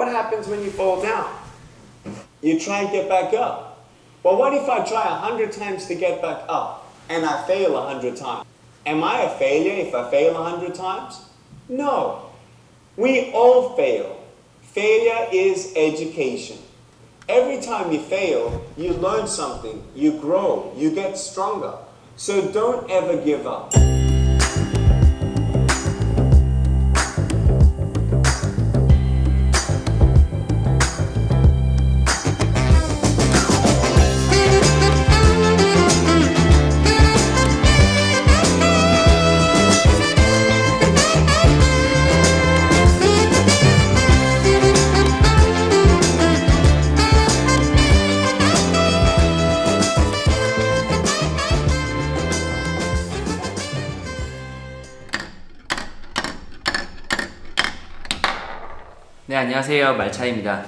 What happens when you fall down? You try and get back up. Well, what if I try a hundred times to get back up and I fail a hundred times? Am I a failure if I fail a hundred times? No. We all fail. Failure is education. Every time you fail, you learn something, you grow, you get stronger. So don't ever give up. 네, 안녕하세요. 말차입니다.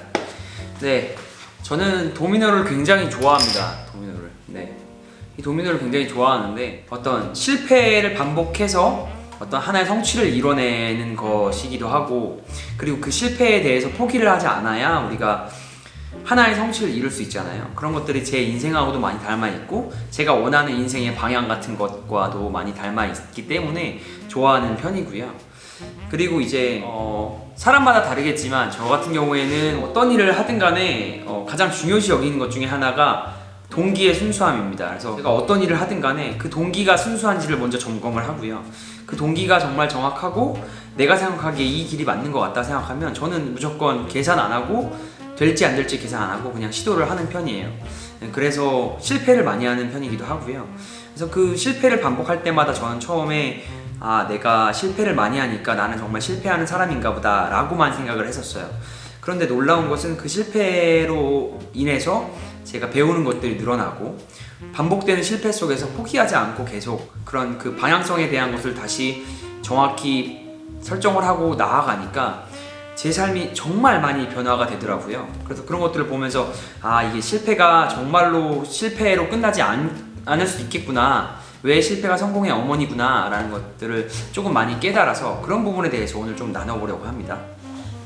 네, 저는 도미노를 굉장히 좋아합니다. 도미노를. 네. 이 도미노를 굉장히 좋아하는데 어떤 실패를 반복해서 어떤 하나의 성취를 이뤄내는 것이기도 하고 그리고 그 실패에 대해서 포기를 하지 않아야 우리가 하나의 성취를 이룰 수 있잖아요. 그런 것들이 제 인생하고도 많이 닮아 있고 제가 원하는 인생의 방향 같은 것과도 많이 닮아 있기 때문에 좋아하는 편이고요. 그리고 이제 어, 사람마다 다르겠지만 저 같은 경우에는 어떤 일을 하든 간에 어, 가장 중요시 여기는 것 중에 하나가 동기의 순수함입니다. 그래서 제가 어떤 일을 하든 간에 그 동기가 순수한지를 먼저 점검을 하고요. 그 동기가 정말 정확하고 내가 생각하기에 이 길이 맞는 것 같다 생각하면 저는 무조건 계산 안 하고 될지 안 될지 계산 안 하고 그냥 시도를 하는 편이에요. 그래서 실패를 많이 하는 편이기도 하고요. 그래서 그 실패를 반복할 때마다 저는 처음에 아, 내가 실패를 많이 하니까 나는 정말 실패하는 사람인가 보다 라고만 생각을 했었어요. 그런데 놀라운 것은 그 실패로 인해서 제가 배우는 것들이 늘어나고 반복되는 실패 속에서 포기하지 않고 계속 그런 그 방향성에 대한 것을 다시 정확히 설정을 하고 나아가니까 제 삶이 정말 많이 변화가 되더라고요. 그래서 그런 것들을 보면서 아 이게 실패가 정말로 실패로 끝나지 않, 않을 수 있겠구나. 왜 실패가 성공의 어머니구나 라는 것들을 조금 많이 깨달아서 그런 부분에 대해서 오늘 좀 나눠보려고 합니다.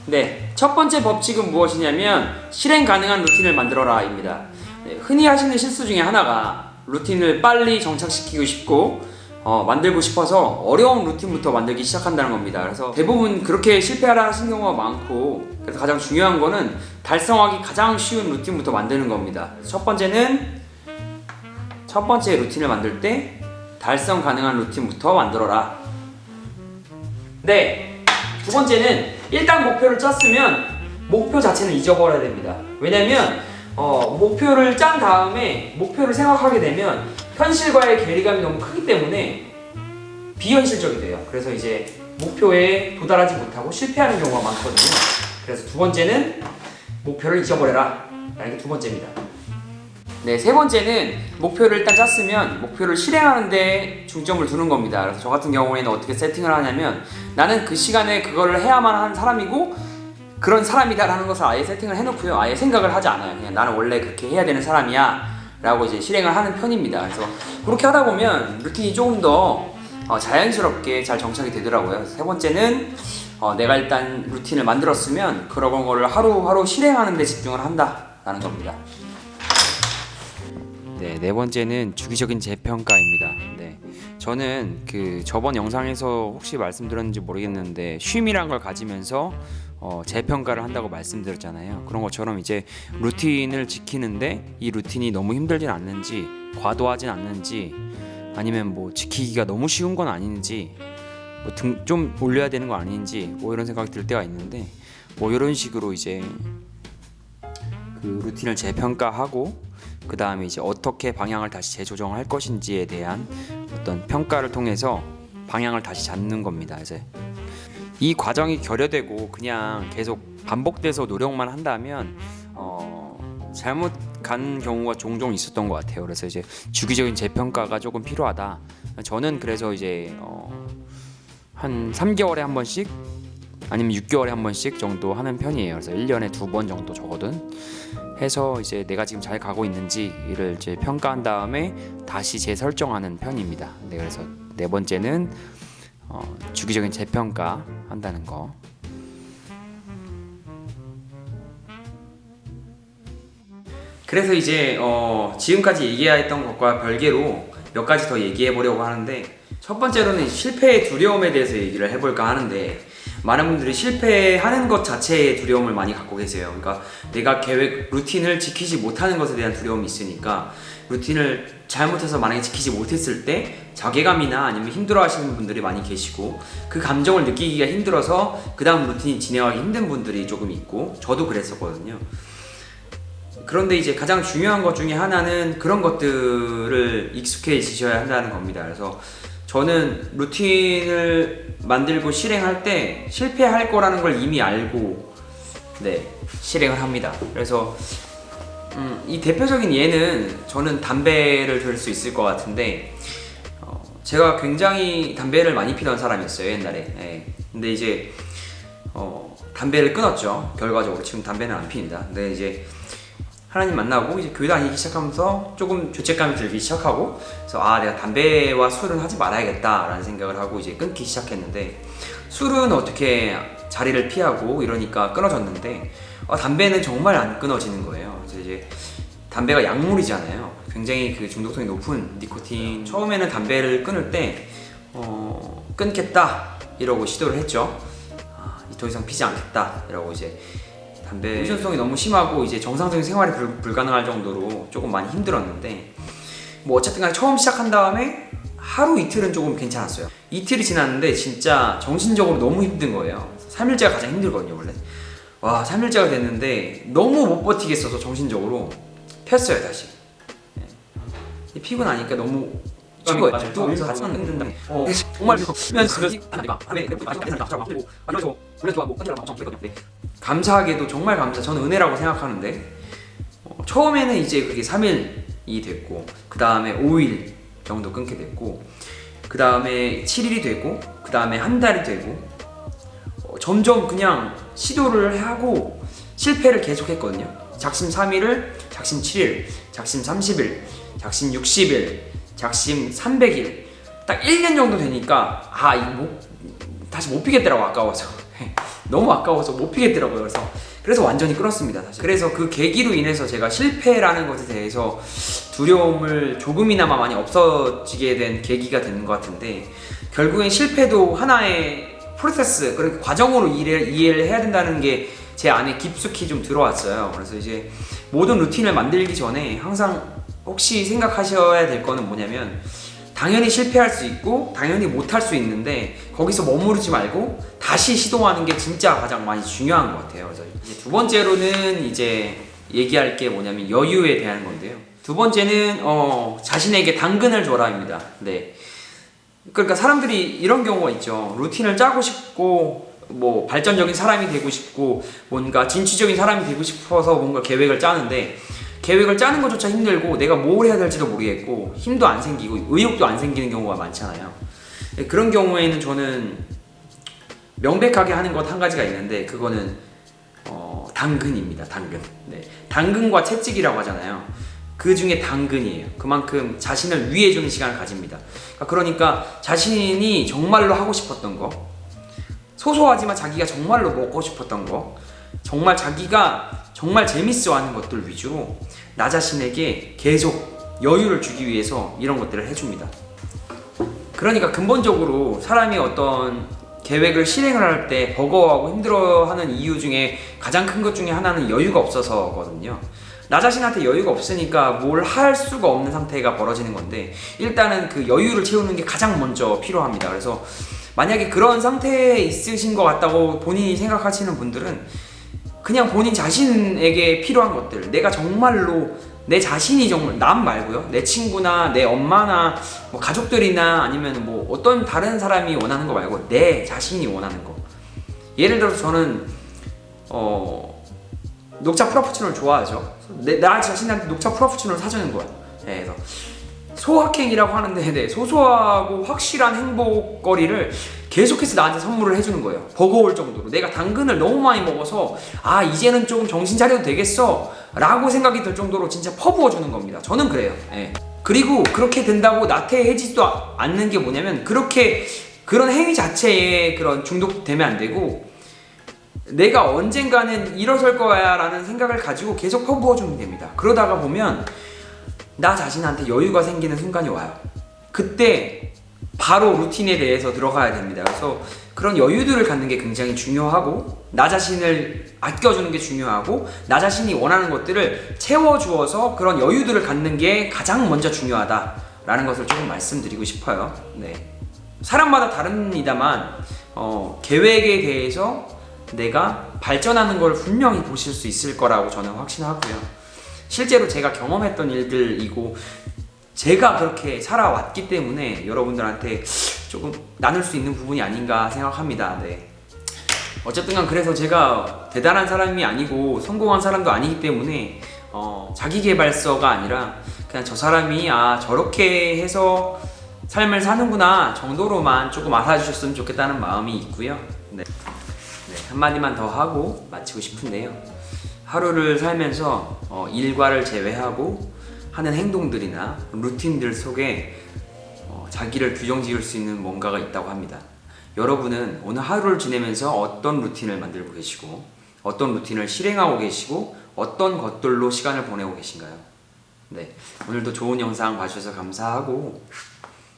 네, 첫 번째 법칙은 무엇이냐면 실행 가능한 루틴을 만들어라입니다. 네, 흔히 하시는 실수 중에 하나가 루틴을 빨리 정착시키고 싶고 어, 만들고 싶어서 어려운 루틴부터 만들기 시작한다는 겁니다. 그래서 대부분 그렇게 실패하라 하시는 경우가 많고 그래서 가장 중요한 거는 달성하기 가장 쉬운 루틴부터 만드는 겁니다. 첫 번째는 첫 번째 루틴을 만들 때 달성 가능한 루틴부터 만들어라. 네. 두 번째는 일단 목표를 짰으면 목표 자체는 잊어버려야 됩니다. 왜냐면 어, 목표를 짠 다음에 목표를 생각하게 되면 현실과의 괴리감이 너무 크기 때문에 비현실적이 돼요. 그래서 이제 목표에 도달하지 못하고 실패하는 경우가 많거든요. 그래서 두 번째는 목표를 잊어버려라. 이게 두 번째입니다. 네, 세 번째는 목표를 일단 짰으면 목표를 실행하는데 중점을 두는 겁니다. 그래서 저 같은 경우에는 어떻게 세팅을 하냐면 나는 그 시간에 그거를 해야만 하는 사람이고 그런 사람이다라는 것을 아예 세팅을 해놓고요. 아예 생각을 하지 않아요. 그냥 나는 원래 그렇게 해야 되는 사람이야. 라고 이제 실행을 하는 편입니다. 그래서 그렇게 하다 보면 루틴이 조금 더 어, 자연스럽게 잘 정착이 되더라고요. 세 번째는 어, 내가 일단 루틴을 만들었으면 그런 거를 하루하루 실행하는 데 집중을 한다라는 겁니다. 네, 네 번째는 주기적인 재평가입니다. 네. 저는 그 저번 영상에서 혹시 말씀드렸는지 모르겠는데 쉼이란 걸 가지면서 어, 재평가를 한다고 말씀드렸잖아요. 그런 것처럼 이제 루틴을 지키는데 이 루틴이 너무 힘들진 않는지 과도하진 않는지 아니면 뭐 지키기가 너무 쉬운 건 아닌지 뭐좀 올려야 되는 거 아닌지 뭐 이런 생각이 들 때가 있는데 뭐 이런 식으로 이제 그 루틴을 재평가하고 그 다음에 이제 어떻게 방향을 다시 재조정할 것인지에 대한 어떤 평가를 통해서 방향을 다시 잡는 겁니다. 이제 이 과정이 결여되고 그냥 계속 반복돼서 노력만 한다면 어, 잘못 간 경우가 종종 있었던 것 같아요. 그래서 이제 주기적인 재평가가 조금 필요하다. 저는 그래서 이제 어, 한 3개월에 한 번씩 아니면 6개월에 한 번씩 정도 하는 편이에요. 그래서 1년에 두 번 정도 적어둔 해서 이제 내가 지금 잘 가고 있는지를 이제 평가한 다음에 다시 재설정하는 편입니다. 네, 그래서 네 번째는 어, 주기적인 재평가 한다는 거. 그래서 이제 어, 지금까지 얘기했던 것과 별개로 몇 가지 더 얘기해 보려고 하는데 첫 번째로는 실패의 두려움에 대해서 얘기를 해볼까 하는데 많은 분들이 실패하는 것 자체의 두려움을 많이 갖고 계세요. 그러니까 내가 계획 루틴을 지키지 못하는 것에 대한 두려움이 있으니까 루틴을 잘못해서 만약에 지키지 못했을 때 자괴감이나 아니면 힘들어 하시는 분들이 많이 계시고 그 감정을 느끼기가 힘들어서 그 다음 루틴이 진행하기 힘든 분들이 조금 있고 저도 그랬었거든요. 그런데 이제 가장 중요한 것 중에 하나는 그런 것들을 익숙해지셔야 한다는 겁니다. 그래서 저는 루틴을 만들고 실행할 때 실패할 거라는 걸 이미 알고 네 실행을 합니다. 그래서 음, 이 대표적인 예는 저는 담배를 들 수 있을 것 같은데 어, 제가 굉장히 담배를 많이 피던 사람이었어요 옛날에. 예. 근데 이제 어, 담배를 끊었죠. 결과적으로 지금 담배는 안 피입니다. 근데 이제 하나님 만나고 이제 교회 다니기 시작하면서 조금 죄책감이 들기 시작하고 그래서 아 내가 담배와 술은 하지 말아야겠다라는 생각을 하고 이제 끊기 시작했는데 술은 어떻게 자리를 피하고 이러니까 끊어졌는데 아, 담배는 정말 안 끊어지는 거예요. 그래서 이제 담배가 약물이잖아요. 굉장히 그 중독성이 높은 니코틴. 처음에는 담배를 끊을 때 어, 끊겠다 이러고 시도를 했죠. 아, 더 이상 피지 않겠다 이러고 이제 담배 의존성이 너무 심하고 이제 정상적인 생활이 불, 불가능할 정도로 조금 많이 힘들었는데 뭐 어쨌든 간에 처음 시작한 다음에 하루 이틀은 조금 괜찮았어요. 이틀이 지났는데 진짜 정신적으로 너무 힘든 거예요. 3일째가 가장 힘들거든요, 원래. 와, 3일째가 됐는데 너무 못 버티겠어서 정신적으로 폈어요, 다시. 예. 피고 나니까 너무. 어, 정말 감사하게도 정말 감사. 저는 은혜라고 생각하는데 어, 처음에는 이제 그게 3일이 됐고 그 다음에 5일 정도 끊게 됐고 그 다음에 7일이 되고 그 다음에 한 달이 되고 어, 점점 그냥 시도를 하고 실패를 계속했거든요. 작심 3일을 작심 7일, 작심 30일, 작심 60일, 작심 300일 딱 1년 정도 되니까 아 이거 못, 다시 못 피겠더라고 아까워서 너무 아까워서 못 피겠더라고요. 그래서 그래서 완전히 끊었습니다. 사실. 그래서 그 계기로 인해서 제가 실패라는 것에 대해서 두려움을 조금이나마 많이 없어지게 된 계기가 되는 것 같은데 결국엔 실패도 하나의 프로세스 그리고 과정으로 이해, 이해를 해야 된다는 게 제 안에 깊숙이 좀 들어왔어요. 그래서 이제 모든 루틴을 만들기 전에 항상 혹시 생각하셔야 될 거는 뭐냐면 당연히 실패할 수 있고 당연히 못할 수 있는데 거기서 머무르지 말고 다시 시도하는 게 진짜 가장 많이 중요한 것 같아요. 그래서 이제 두 번째로는 이제 얘기할 게 뭐냐면 여유에 대한 건데요. 두 번째는 어, 자신에게 당근을 줘라입니다. 네. 그러니까 사람들이 이런 경우가 있죠. 루틴을 짜고 싶고 뭐 발전적인 사람이 되고 싶고 뭔가 진취적인 사람이 되고 싶어서 뭔가 계획을 짜는데 계획을 짜는 것조차 힘들고 내가 뭘 해야 될지도 모르겠고 힘도 안 생기고 의욕도 안 생기는 경우가 많잖아요. 네, 그런 경우에는 저는 명백하게 하는 것 한 가지가 있는데 그거는 어, 당근입니다. 당근. 네. 당근과 채찍이라고 하잖아요. 그 중에 당근이에요. 그만큼 자신을 위해주는 시간을 가집니다. 그러니까 그러니까 자신이 정말로 하고 싶었던 거, 소소하지만 자기가 정말로 먹고 싶었던 거, 정말 자기가 정말 재밌어하는 것들 위주로 나 자신에게 계속 여유를 주기 위해서 이런 것들을 해줍니다. 그러니까 근본적으로 사람이 어떤 계획을 실행을 할 때 버거워하고 힘들어하는 이유 중에 가장 큰 것 중에 하나는 여유가 없어서거든요. 나 자신한테 여유가 없으니까 뭘 할 수가 없는 상태가 벌어지는 건데 일단은 그 여유를 채우는 게 가장 먼저 필요합니다. 그래서 만약에 그런 상태에 있으신 것 같다고 본인이 생각하시는 분들은 그냥 본인 자신에게 필요한 것들. 내가 정말로 내 자신이 정말 남 말고요. 내 친구나 내 엄마나 뭐 가족들이나 아니면 뭐 어떤 다른 사람이 원하는 거 말고 내 자신이 원하는 거. 예를 들어서 저는 어 녹차 프라푸치노를 좋아하죠. 내, 나 자신한테 녹차 프라푸치노를 사주는 거야 네, 그래서 소확행이라고 하는데 네, 소소하고 확실한 행복거리를 계속해서 나한테 선물을 해주는 거예요. 버거울 정도로. 내가 당근을 너무 많이 먹어서, 아, 이제는 조금 정신 차려도 되겠어. 라고 생각이 들 정도로 진짜 퍼부어 주는 겁니다. 저는 그래요. 예. 그리고 그렇게 된다고 나태해지지도 아- 않는 게 뭐냐면, 그렇게, 그런 행위 자체에 그런 중독되면 안 되고, 내가 언젠가는 일어설 거야라는 생각을 가지고 계속 퍼부어 주면 됩니다. 그러다가 보면 나 자신한테 여유가 생기는 순간이 와요. 그때 바로 루틴에 대해서 들어가야 됩니다. 그래서 그런 여유들을 갖는 게 굉장히 중요하고 나 자신을 아껴주는 게 중요하고 나 자신이 원하는 것들을 채워주어서 그런 여유들을 갖는 게 가장 먼저 중요하다라는 것을 조금 말씀드리고 싶어요. 네. 사람마다 다릅니다만 어, 계획에 대해서 내가 발전하는 걸 분명히 보실 수 있을 거라고 저는 확신하고요. 실제로 제가 경험했던 일들이고 제가 그렇게 살아왔기 때문에 여러분들한테 조금 나눌 수 있는 부분이 아닌가 생각합니다. 네. 어쨌든 간 그래서 제가 대단한 사람이 아니고 성공한 사람도 아니기 때문에 어, 자기 개발서가 아니라 그냥 저 사람이 아 저렇게 해서 삶을 사는구나 정도로만 조금 알아주셨으면 좋겠다는 마음이 있고요. 네. 네, 한마디만 더 하고 마치고 싶은데요. 하루를 살면서 어, 일과를 제외하고 하는 행동들이나 루틴들 속에 어, 자기를 규정 지을 수 있는 뭔가가 있다고 합니다. 여러분은 오늘 하루를 지내면서 어떤 루틴을 만들고 계시고 어떤 루틴을 실행하고 계시고 어떤 것들로 시간을 보내고 계신가요? 네, 오늘도 좋은 영상 봐주셔서 감사하고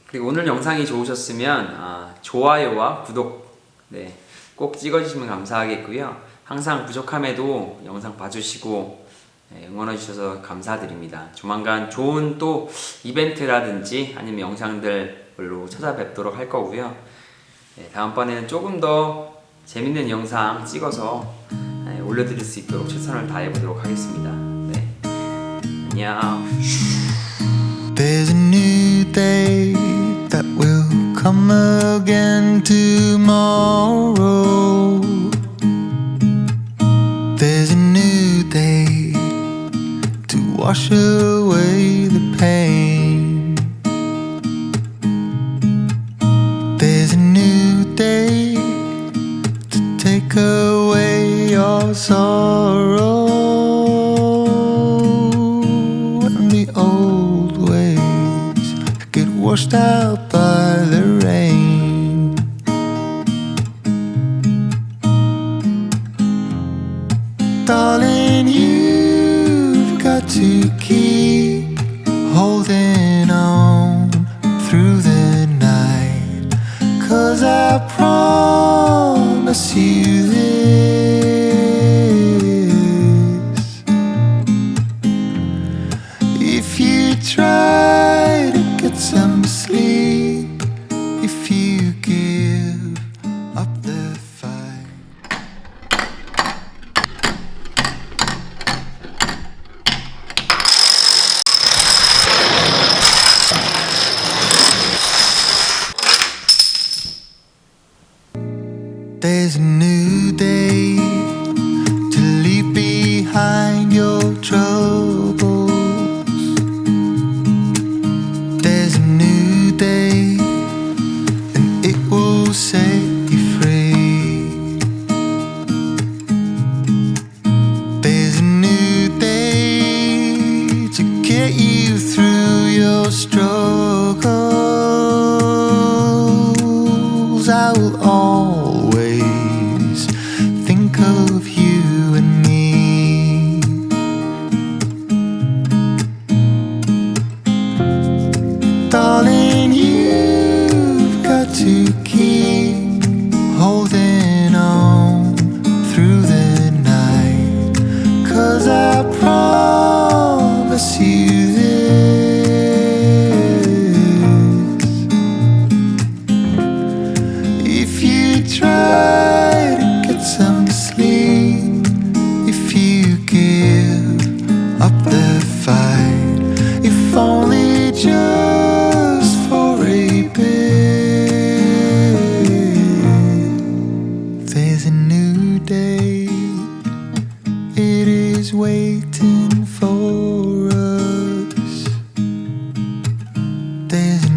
그리고 오늘 영상이 좋으셨으면 아, 좋아요와 구독 네, 꼭 찍어주시면 감사하겠고요. 항상 부족함에도 영상 봐주시고 네, 응원해 주셔서 감사드립니다. 조만간 좋은 또 이벤트라든지 아니면 영상들로 찾아뵙도록 할 거고요. 네, 다음번에는 조금 더 재밌는 영상 찍어서 네, 올려드릴 수 있도록 최선을 다해보도록 하겠습니다. 네, 안녕. There's a new day that will come again tomorrow. Wash away the pain. There's a new day to take away your sorrow and the old ways get washed out There's a new day to leave behind your troubles. There's a new day, and it will set you free. There's a new day to get you through your struggles. I will always days